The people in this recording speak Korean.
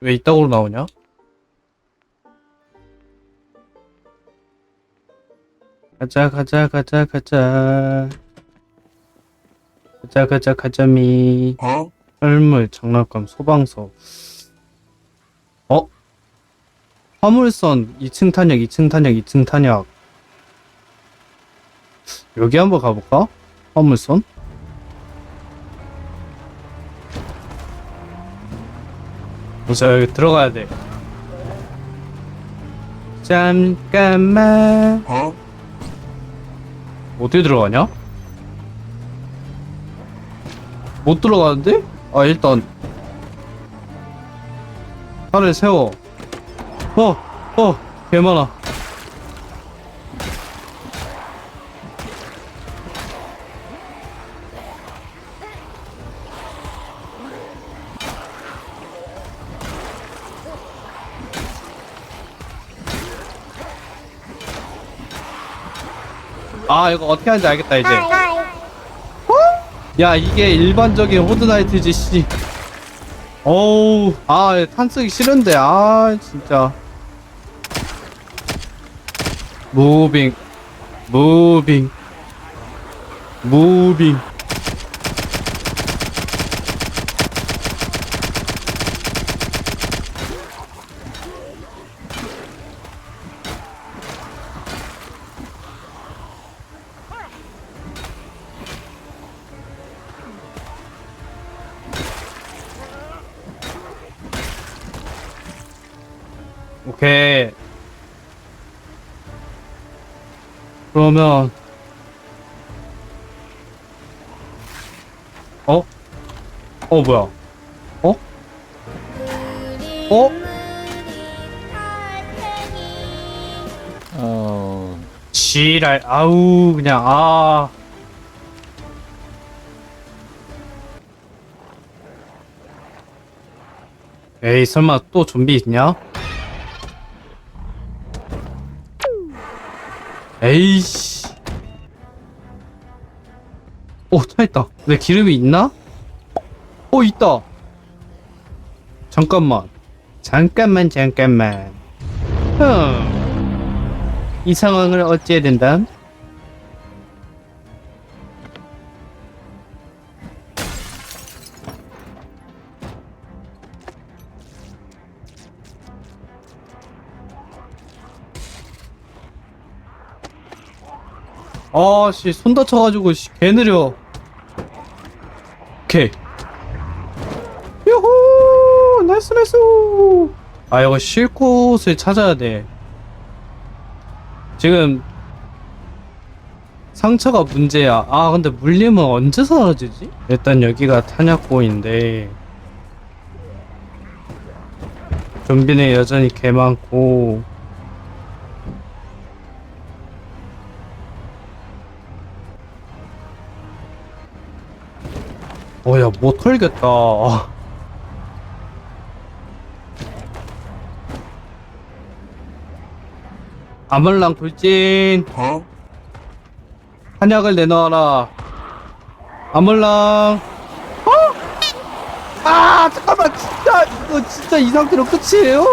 왜 이따구로 나오냐? 가자 가자 가자 가자 가자 가자 가자미 설물 장난감 소방서 어? 화물선 2층 탄약 2층 탄약 2층 탄약 여기 한번 가볼까? 화물선? 보자 여기 들어가야 돼 잠깐만 어떻게 들어가냐? 못 들어가는데? 아 일단 차를 세워 어! 어! 개 많아 아 이거 어떻게 하는지 알겠다 이제. 야 이게 일반적인 호드나이트지 씨. 어우 아 탄 쓰기 싫은데. 아 진짜. 무빙 무빙 무빙 오케이 그러면 어? 어 뭐야? 어? 어? 어, 지랄 아우 그냥 아 에이 설마 또 좀비 있냐? 에이씨. 오 차 있다. 내 기름이 있나? 오 있다. 잠깐만. 잠깐만 잠깐만. 흠. 이 상황을 어찌해야 된다? 아씨 손 다쳐가지고 씨, 개 느려. 오케이. 요호 나이스 나이스! 아 이거 쉴 곳을 찾아야 돼. 지금 상처가 문제야. 아 근데 물림은 언제 사라지지? 일단 여기가 탄약고인데. 좀비는 여전히 개 많고 어야 못 털겠다. 아. 아말랑 돌진 한약을 내놔라 아말랑 어? 아 잠깐만 진짜 이거 진짜 이 상태로 끝이에요?